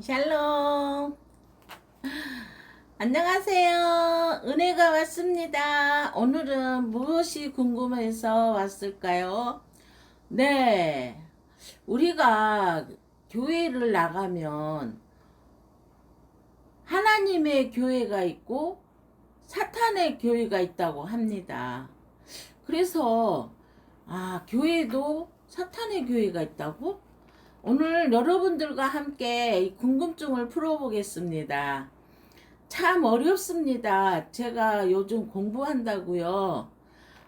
샬롬. 안녕하세요. 은혜가 왔습니다. 오늘은 무엇이 궁금해서 왔을까요? 네. 우리가 교회를 나가면 하나님의 교회가 있고 사탄의 교회가 있다고 합니다. 그래서 아, 교회도 사탄의 교회가 있다고? 오늘 여러분들과 함께 이 궁금증을 풀어보겠습니다. 참 어렵습니다. 제가 요즘 공부한다고요.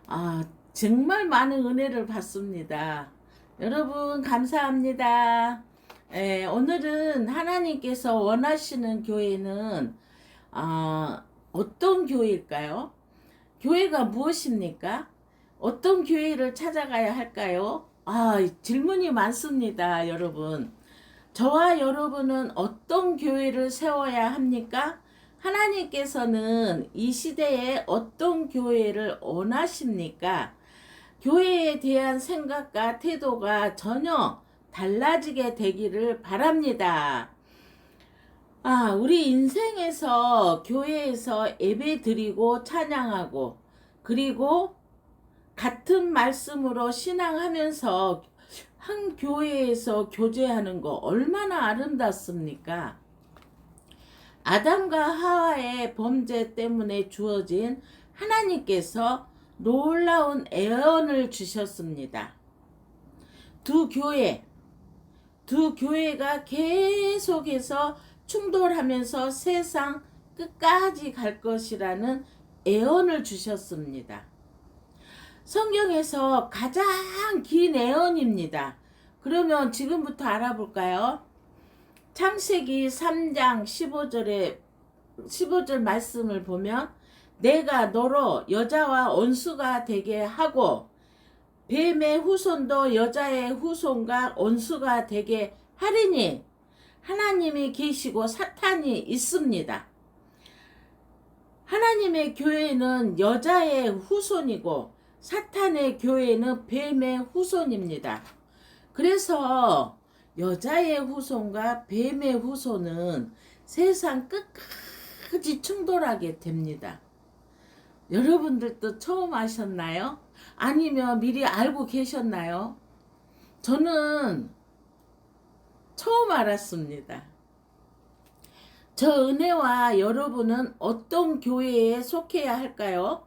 아, 정말 많은 은혜를 받습니다. 여러분, 감사합니다. 예, 오늘은 하나님께서 원하시는 교회는, 아, 어떤 교회일까요? 교회가 무엇입니까? 어떤 교회를 찾아가야 할까요? 아, 질문이 많습니다, 여러분. 저와 여러분은 어떤 교회를 세워야 합니까? 하나님께서는 이 시대에 어떤 교회를 원하십니까? 교회에 대한 생각과 태도가 전혀 달라지게 되기를 바랍니다. 아, 우리 인생에서 교회에서 예배 드리고 찬양하고 그리고 같은 말씀으로 신앙하면서 한 교회에서 교제하는 거 얼마나 아름답습니까? 아담과 하와의 범죄 때문에 주어진 하나님께서 놀라운 애언을 주셨습니다. 두 교회, 두 교회가 계속해서 충돌하면서 세상 끝까지 갈 것이라는 애언을 주셨습니다. 성경에서 가장 긴 애언입니다. 그러면 지금부터 알아볼까요? 창세기 3장 15절에 15절 말씀을 보면 내가 너로 여자와 원수가 되게 하고 뱀의 후손도 여자의 후손과 원수가 되게 하리니 하나님이 계시고 사탄이 있습니다. 하나님의 교회는 여자의 후손이고 사탄의 교회는 뱀의 후손입니다. 그래서 여자의 후손과 뱀의 후손은 세상 끝까지 충돌하게 됩니다. 여러분들도 처음 아셨나요? 아니면 미리 알고 계셨나요? 저는 처음 알았습니다. 저 은혜와 여러분은 어떤 교회에 속해야 할까요?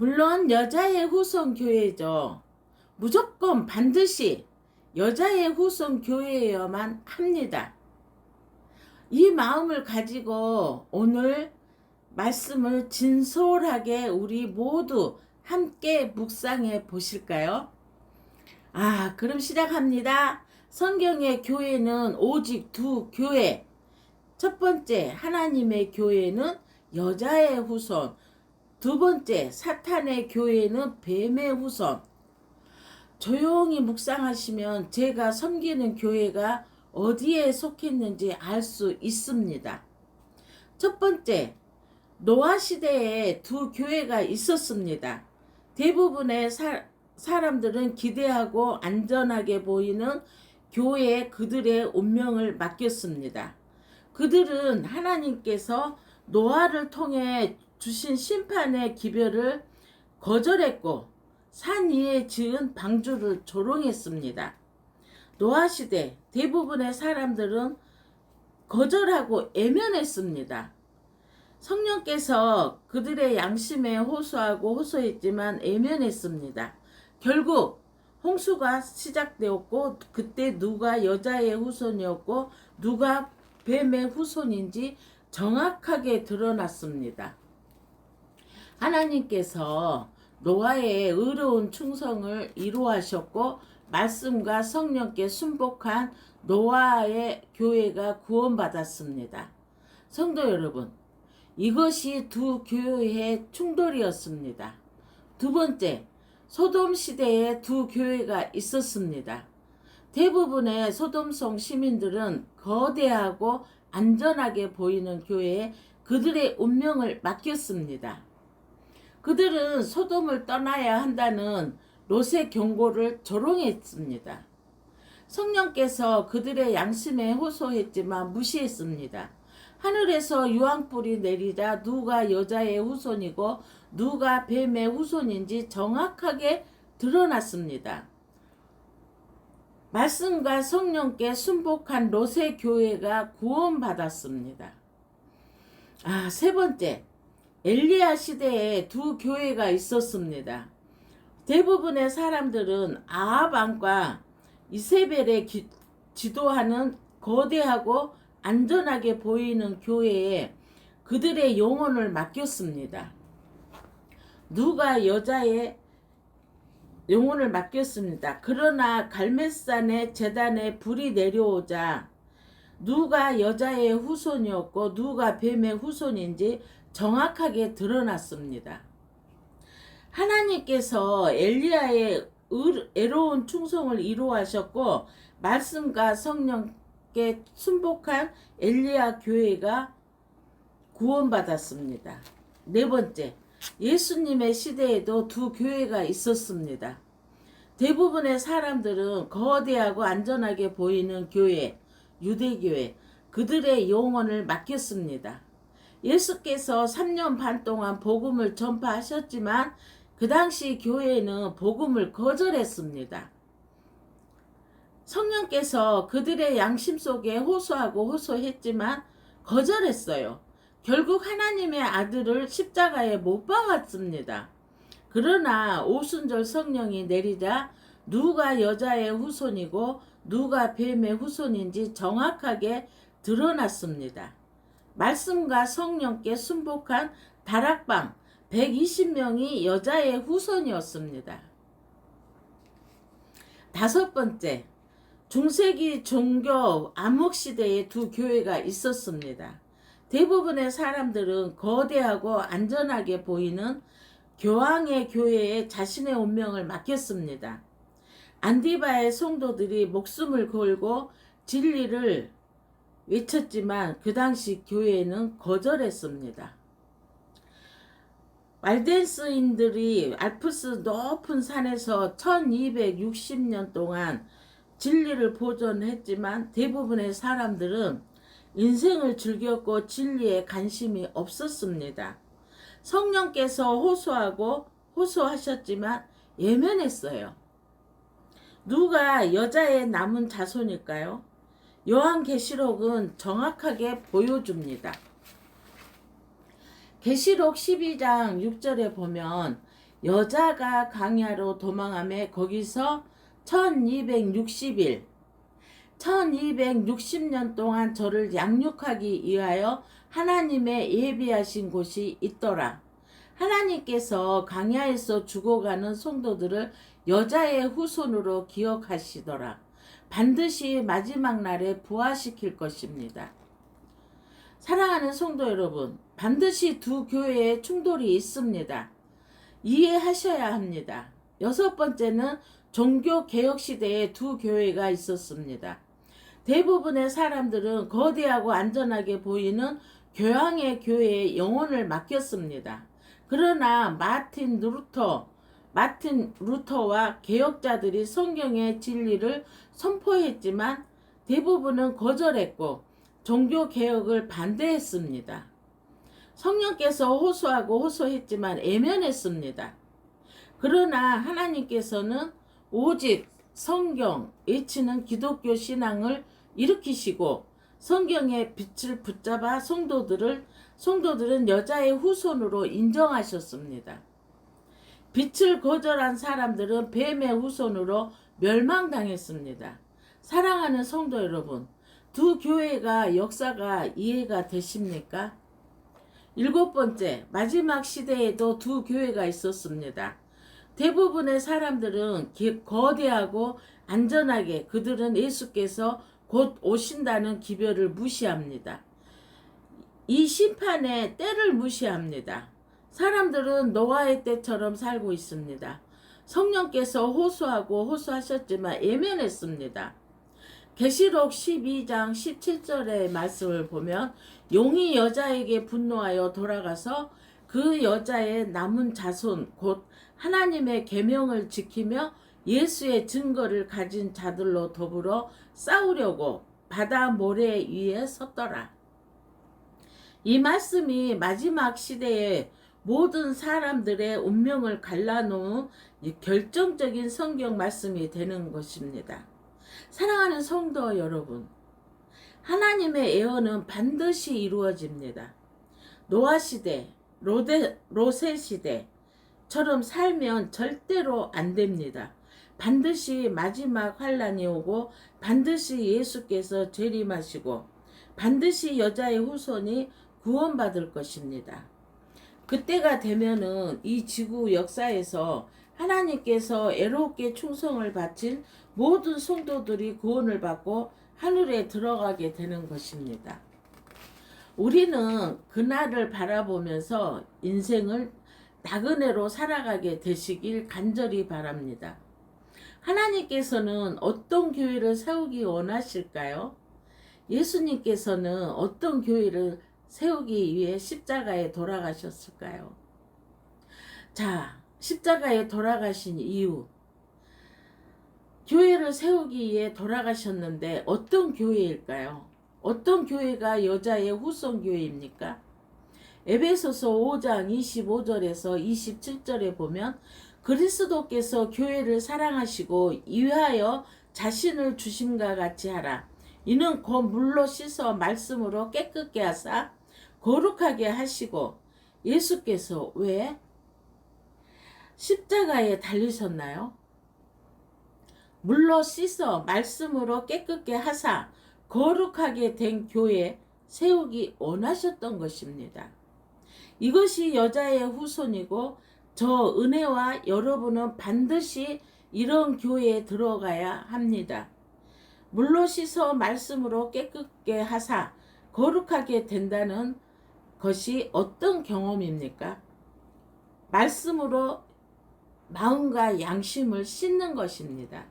물론 여자의 후손 교회죠. 무조건 반드시 여자의 후손 교회여만 합니다. 이 마음을 가지고 오늘 말씀을 진솔하게 우리 모두 함께 묵상해 보실까요? 아, 그럼 시작합니다. 성경의 교회는 오직 두 교회. 첫 번째, 하나님의 교회는 여자의 후손. 두 번째, 사탄의 교회는 뱀의 후손. 조용히 묵상하시면 제가 섬기는 교회가 어디에 속했는지 알 수 있습니다. 첫 번째, 노아 시대에 두 교회가 있었습니다. 대부분의 사, 사람들은 기대하고 안전하게 보이는 교회에 그들의 운명을 맡겼습니다. 그들은 하나님께서 노아를 통해 주신 심판의 기별을 거절했고 산 위에 지은 방주를 조롱했습니다. 노아 시대 대부분의 사람들은 거절하고 애면했습니다. 성령께서 그들의 양심에 호소하고 호소했지만 애면했습니다. 결국 홍수가 시작되었고 그때 누가 여자의 후손이었고 누가 뱀의 후손인지 정확하게 드러났습니다. 하나님께서 노아의 의로운 충성을 이루하셨고 말씀과 성령께 순복한 노아의 교회가 구원받았습니다. 성도 여러분, 이것이 두 교회의 충돌이었습니다. 두 번째, 소돔 시대에 두 교회가 있었습니다. 대부분의 소돔성 시민들은 거대하고 안전하게 보이는 교회에 그들의 운명을 맡겼습니다. 그들은 소돔을 떠나야 한다는 롯의 경고를 조롱했습니다. 성령께서 그들의 양심에 호소했지만 무시했습니다. 하늘에서 유황불이 내리자 누가 여자의 후손이고 누가 뱀의 후손인지 정확하게 드러났습니다. 말씀과 성령께 순복한 롯의 교회가 구원받았습니다. 아, 세 번째. 엘리야 시대에 두 교회가 있었습니다. 대부분의 사람들은 아합 왕과 이세벨에 기, 지도하는 거대하고 안전하게 보이는 교회에 그들의 영혼을 맡겼습니다. 누가 여자의 영혼을 맡겼습니다. 그러나 갈멜산의 재단에 불이 내려오자 누가 여자의 후손이었고 누가 뱀의 후손인지 정확하게 드러났습니다. 하나님께서 엘리야의 의- 애로운 충성을 이루하셨고 말씀과 성령께 순복한 엘리야 교회가 구원받았습니다. 네 번째, 예수님의 시대에도 두 교회가 있었습니다. 대부분의 사람들은 거대하고 안전하게 보이는 교회, 유대교회, 그들의 영혼을 맡겼습니다. 예수께서 3년 반 동안 복음을 전파하셨지만 그 당시 교회는 복음을 거절했습니다. 성령께서 그들의 양심 속에 호소하고 호소했지만 거절했어요. 결국 하나님의 아들을 십자가에 못 박았습니다. 그러나 오순절 성령이 내리자 누가 여자의 후손이고 누가 뱀의 후손인지 정확하게 드러났습니다. 말씀과 성령께 순복한 다락방 120명이 여자의 후손이었습니다. 다섯 번째, 중세기 종교 암흑 시대에 두 교회가 있었습니다. 대부분의 사람들은 거대하고 안전하게 보이는 교황의 교회에 자신의 운명을 맡겼습니다. 안디바의 성도들이 목숨을 걸고 진리를 외쳤지만 그 당시 교회는 거절했습니다. 말덴스인들이 알프스 높은 산에서 1260년 동안 진리를 보존했지만 대부분의 사람들은 인생을 즐겼고 진리에 관심이 없었습니다. 성령께서 호소하고 호소하셨지만 예면했어요. 누가 여자의 남은 자손일까요? 요한계시록은 정확하게 보여줍니다. 계시록 12장 6절에 보면 여자가 강야로 도망함에 거기서 1260일 1260년 동안 저를 양육하기 위하여 하나님의 예비하신 곳이 있더라. 하나님께서 강야에서 죽어가는 성도들을 여자의 후손으로 기억하시더라. 반드시 마지막 날에 부활시킬 것입니다. 사랑하는 성도 여러분, 반드시 두 교회에 충돌이 있습니다. 이해하셔야 합니다. 여섯 번째는 종교 개혁 시대에 두 교회가 있었습니다. 대부분의 사람들은 거대하고 안전하게 보이는 교황의 교회에 영혼을 맡겼습니다. 그러나 마틴 루터, 마틴 루터와 개혁자들이 성경의 진리를 선포했지만 대부분은 거절했고 종교 개혁을 반대했습니다. 성령께서 호소하고 호소했지만 애면했습니다. 그러나 하나님께서는 오직 성경, 외치는 기독교 신앙을 일으키시고 성경의 빛을 붙잡아 성도들을 성도들은 여자의 후손으로 인정하셨습니다. 빛을 거절한 사람들은 뱀의 후손으로 멸망당했습니다. 사랑하는 성도 여러분, 두 교회가 역사가 이해가 되십니까? 일곱 번째, 마지막 시대에도 두 교회가 있었습니다. 대부분의 사람들은 기- 거대하고 안전하게 그들은 예수께서 곧 오신다는 기별을 무시합니다. 이 심판의 때를 무시합니다. 사람들은 노아의 때처럼 살고 있습니다. 성령께서 호소하고 호소하셨지만 예면했습니다. 계시록 12장 17절의 말씀을 보면 용이 여자에게 분노하여 돌아가서 그 여자의 남은 자손 곧 하나님의 계명을 지키며 예수의 증거를 가진 자들로 더불어 싸우려고 바다 모래 위에 섰더라. 이 말씀이 마지막 시대에 모든 사람들의 운명을 갈라놓은 이 결정적인 성경 말씀이 되는 것입니다. 사랑하는 성도 여러분, 하나님의 예언은 반드시 이루어집니다. 노아 시대, 로데, 로세 시대처럼 살면 절대로 안 됩니다. 반드시 마지막 환란이 오고 반드시 예수께서 재림하시고 반드시 여자의 후손이 구원받을 것입니다. 그때가 되면은 이 지구 역사에서 하나님께서 애롭게 충성을 바친 모든 성도들이 구원을 받고 하늘에 들어가게 되는 것입니다. 우리는 그날을 바라보면서 인생을 나그네로 살아가게 되시길 간절히 바랍니다. 하나님께서는 어떤 교회를 세우기 원하실까요? 예수님께서는 어떤 교회를 세우기 위해 십자가에 돌아가셨을까요? 자, 십자가에 돌아가신 이유. 교회를 세우기 위해 돌아가셨는데 어떤 교회일까요? 어떤 교회가 여자의 후손 교회입니까? 에베소서 5장 25절에서 27절에 보면 그리스도께서 교회를 사랑하시고 이하여 자신을 주심과 같이 하라. 이는 곧 물로 씻어 말씀으로 깨끗게 하사 거룩하게 하시고 예수께서 왜 십자가에 달리셨나요? 물로 씻어 말씀으로 깨끗게 하사 거룩하게 된 교회 세우기 원하셨던 것입니다. 이것이 여자의 후손이고 저 은혜와 여러분은 반드시 이런 교회에 들어가야 합니다. 물로 씻어 말씀으로 깨끗게 하사 거룩하게 된다는 것이 어떤 경험입니까? 말씀으로 마음과 양심을 씻는 것입니다.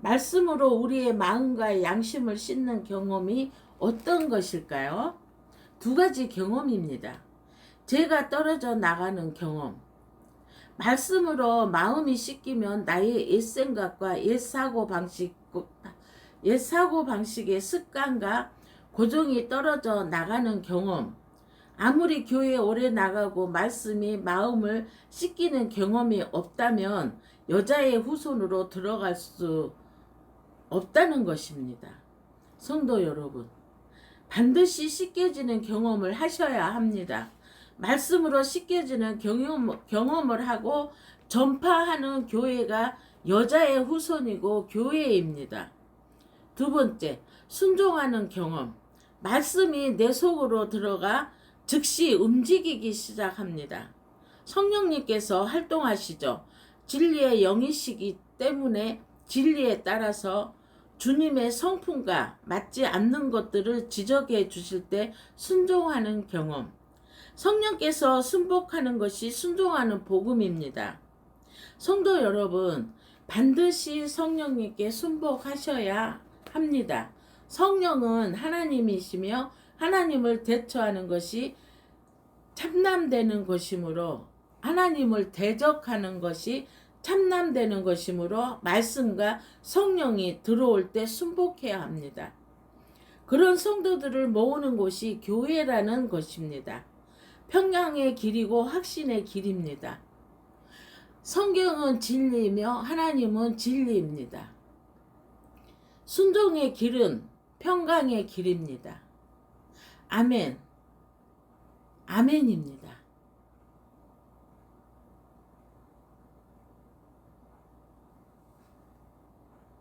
말씀으로 우리의 마음과 양심을 씻는 경험이 어떤 것일까요? 두 가지 경험입니다. 죄가 떨어져 나가는 경험. 말씀으로 마음이 씻기면 나의 옛 생각과 옛 사고 방식, 옛 사고 방식의 습관과 고정이 떨어져 나가는 경험. 아무리 교회 오래 나가고 말씀이 마음을 씻기는 경험이 없다면 여자의 후손으로 들어갈 수 없다는 것입니다. 성도 여러분, 반드시 씻겨지는 경험을 하셔야 합니다. 말씀으로 씻겨지는 경험, 경험을 하고 전파하는 교회가 여자의 후손이고 교회입니다. 두 번째, 순종하는 경험. 말씀이 내 속으로 들어가 즉시 움직이기 시작합니다. 성령님께서 활동하시죠. 진리의 영이시기 때문에 진리에 따라서 주님의 성품과 맞지 않는 것들을 지적해 주실 때 순종하는 경험. 성령께서 순복하는 것이 순종하는 복음입니다. 성도 여러분, 반드시 성령님께 순복하셔야 합니다. 성령은 하나님이시며 하나님을 대처하는 것이 참남되는 것이므로 하나님을 대적하는 것이 참남되는 것이므로 말씀과 성령이 들어올 때 순복해야 합니다. 그런 성도들을 모으는 곳이 교회라는 것입니다. 평양의 길이고 확신의 길입니다. 성경은 진리이며 하나님은 진리입니다. 순종의 길은 평강의 길입니다. 아멘. 아멘입니다.